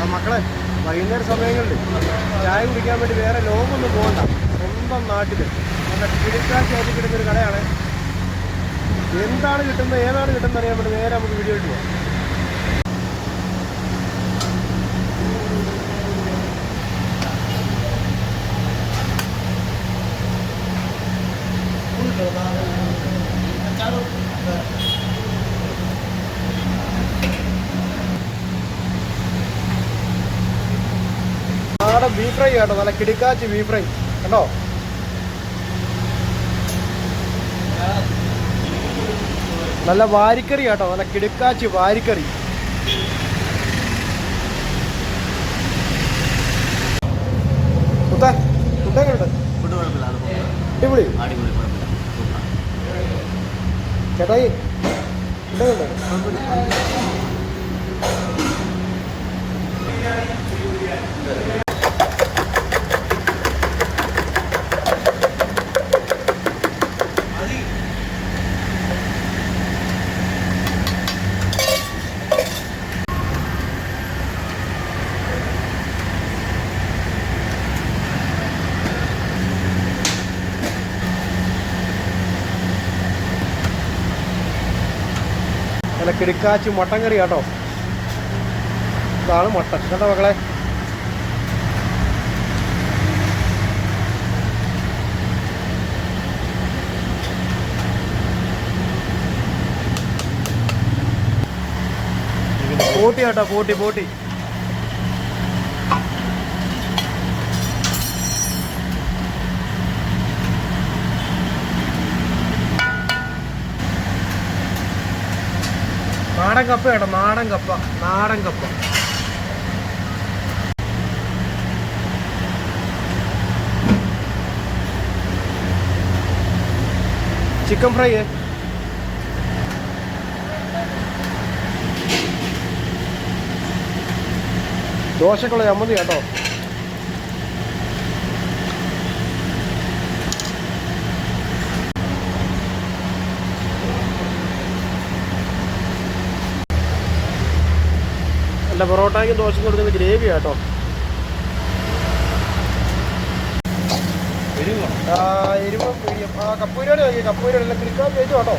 ആ മക്കളെ വൈകുന്നേര സമയങ്ങളിൽ ചായ കുടിക്കാൻ വേണ്ടി വേറെ ലോകമൊന്നും പോകണ്ട. സ്വന്തം നാട്ടിൽ നല്ല ചേച്ചി കിട്ടുന്ന ഒരു കടയാണ്. എന്താണ് കിട്ടുന്നത് ഏതാണ് കിട്ടുന്നത് അറിയാൻ വേണ്ടി നേരെ നമുക്ക് വീഡിയോ ഇട്ട് പോകാം നാടൻ ബീഫ് ഫ്രൈ കേട്ടോ. നല്ല കിടിക്കാച്ചി ബീഫ് ഫ്രൈ കണ്ടോ? നല്ല വാരിക്കറി കേട്ടോ. നല്ല കിടുക്കാച്ചി വാരിക്കറി. അടിപൊളി. ചേട്ടായി നല്ല കിടുക്കാച്ചി മട്ടൻ കറി കേട്ടോ. ഇതാണ് മട്ടൻ. കേട്ടോ മക്കളെ? പോട്ടി കേട്ടോ പോട്ടി പോട്ടി. നാടൻ കപ്പ കേട്ടോ നാടൻ കപ്പ നാടൻ കപ്പ. Chicken fry. ദോശക്കുള്ള ചമ്മന്തി കേട്ടോ. അല്ല പൊറോട്ടയ്ക്കും ദോശയ്ക്കും കൊടുക്കുന്ന ഗ്രേവി കേട്ടോ ആ എരിവും പിടിയും ആ കപ്പൂരിയോട് നോക്കി കപ്പൂരിയോട് എല്ലാം ക്ലിക്കാൻ ചെയ്തു കേട്ടോ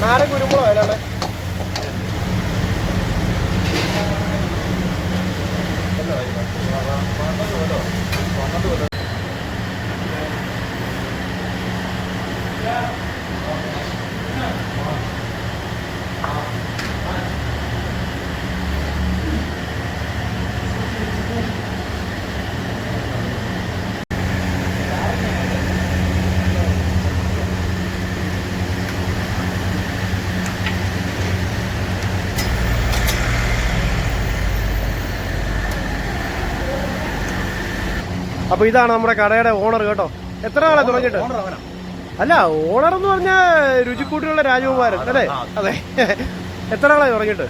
നാരൻ കുരുമുളക് അപ്പൊ ഇതാണ് നമ്മുടെ കടയുടെ ഓണർ കേട്ടോ. എത്ര നാളെ തുടങ്ങിയിട്ട്? അല്ല ഓണർ എന്ന് പറഞ്ഞാൽ രുചിക്കൂട്ടിലുള്ള രാജകുമാരൻ അല്ലേ? അതെ. എത്ര നാളായി തുടങ്ങിയിട്ട്?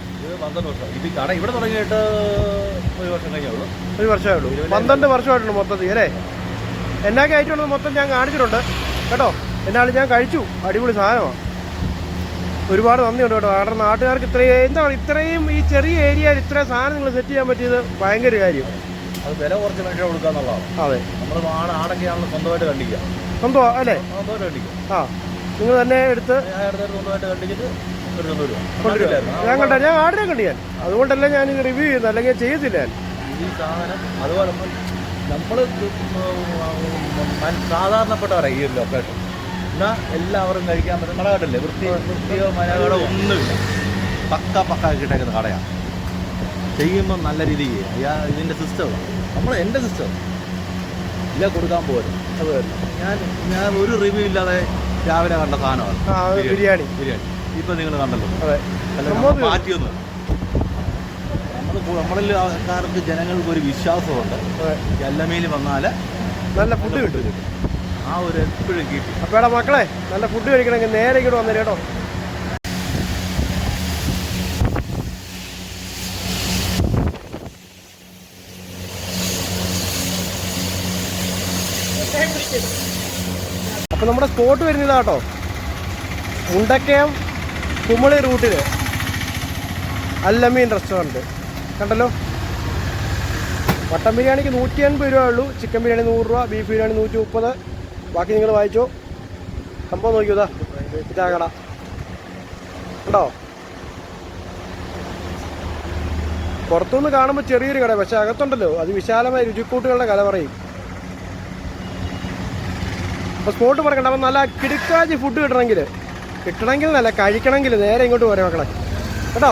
ഇവിടെ തുടങ്ങിയിട്ട് ഒരു വർഷം ഒരു വർഷമേ ഉള്ളൂ. പന്ത്രണ്ട് വർഷമായിട്ടുണ്ട് മൊത്തത്തിൽ അല്ലേ? എന്നാ ആയിട്ടുള്ളത് മൊത്തം ഞാൻ കാണിച്ചിട്ടുണ്ട്. കേട്ടോ? എന്നാലും ഞാൻ കഴിച്ചു. അടിപൊളി സാധനമാണ് ഒരുപാട് നന്ദിയുണ്ട് കേട്ടോ. കാരണം നാട്ടുകാർക്ക് ഇത്രയും എന്താ പറയുക ഇത്രയും ഈ ചെറിയ ഏരിയയിൽ ഇത്രയും സാധനം നിങ്ങൾ സെറ്റ് ചെയ്യാൻ പറ്റിയത് ഭയങ്കര കാര്യം. അത് വില കുറച്ച് മനുഷ്യർ കൊടുക്കുക എന്നുള്ളതാണ്. അതെ. നമ്മൾ ആട് ആടൊക്കെ ആണല്ലോ സ്വന്തമായിട്ട് കണ്ടിക്കുക സ്വന്തമാ അല്ലേ? സ്വന്തമായിട്ട് കണ്ടിക്കുക ആ നിങ്ങൾ തന്നെ എടുത്ത് സ്വന്തമായിട്ട് കണ്ടിച്ചിട്ട് ഞാൻ കണ്ട ഞാൻ ആടിനെ കണ്ടു ഞാൻ? അതുകൊണ്ടല്ല ഞാൻ ഇത് റിവ്യൂ ചെയ്യുന്നത് അല്ലെങ്കിൽ ചെയ്യത്തില്ല ഞാൻ. ഈ സാധനം അതുപോലെ നമ്മൾ സാധാരണപ്പെട്ടവരാണ് ഈ ഒരു ലൊക്കേഷൻ എന്നാൽ എല്ലാവരും കഴിക്കാൻ പറ്റുന്ന കടകട്ടല്ലേ വൃത്തി വൃത്തിയോ മനകടോ ഒന്നുമില്ല. പക്ക പക്ക കിട്ടേക്കുന്ന കടയാണ് ചെയ്യുമ്പോൾ നല്ല രീതിയിൽ ചെയ്യും. അയാൾ ഇതിന്റെ സിസ്റ്റം നമ്മൾ എന്റെ സിസ്റ്റം ഇല്ല കൊടുക്കാൻ പോരും. അത്. ഞാൻ ഞാൻ ഒരു റിവ്യൂ ഇല്ലാതെ രാവിലെ കണ്ട സാധനമാണ്. ബിരിയാണി. ബിരിയാണി. ഇപ്പം നിങ്ങൾ കണ്ടല്ലോ. മാറ്റിയൊന്നും. നമ്മൾ നമ്മളിൽ ആൾക്കാർക്ക് ജനങ്ങൾക്ക് ഒരു വിശ്വാസമുണ്ട്. എല്ലമേൽ വന്നാൽ നല്ല ഫുഡ് കിട്ടും. ആ ഒരു എപ്പോഴും കിട്ടി. അപ്പോൾ മക്കളെ നല്ല ഫുഡ് കഴിക്കണമെങ്കിൽ നേരെ ഇങ്ങോട്ട് വന്നേര് കേട്ടോ. അപ്പൊ നമ്മുടെ സ്പോട്ട് വരുന്നതാ കേട്ടോ മുണ്ടക്കയം കുമളി റൂട്ടിൽ അല്ലമീൻ റെസ്റ്റോറന്റ് കണ്ടല്ലോ? മട്ടൻ ബിരിയാണിക്ക് നൂറ്റി അൻപത് രൂപ ഉള്ളൂ. ചിക്കൻ ബിരിയാണി നൂറ് രൂപ ബീഫ് ബിരിയാണി നൂറ്റി മുപ്പത് ബാക്കി നിങ്ങൾ വായിച്ചോ സംഭവം നോക്കിയതാ ഇതാ. കണ്ടോ? പുറത്തുനിന്ന് കാണുമ്പോൾ ചെറിയൊരു കട പക്ഷെ അകത്തുണ്ടല്ലോ. അത് വിശാലമായ രുചിക്കൂട്ടുകളുടെ കല പറയും. അപ്പോൾ സ്പോട്ട് പറക്കണ്ട അപ്പം നല്ല കിടുക്കാച്ചി ഫുഡ് കിട്ടണമെങ്കിൽ കിട്ടണമെങ്കിൽ നല്ല കഴിക്കണമെങ്കിൽ നേരെ ഇങ്ങോട്ട് പോരെ മക്കളെ. കേട്ടോ?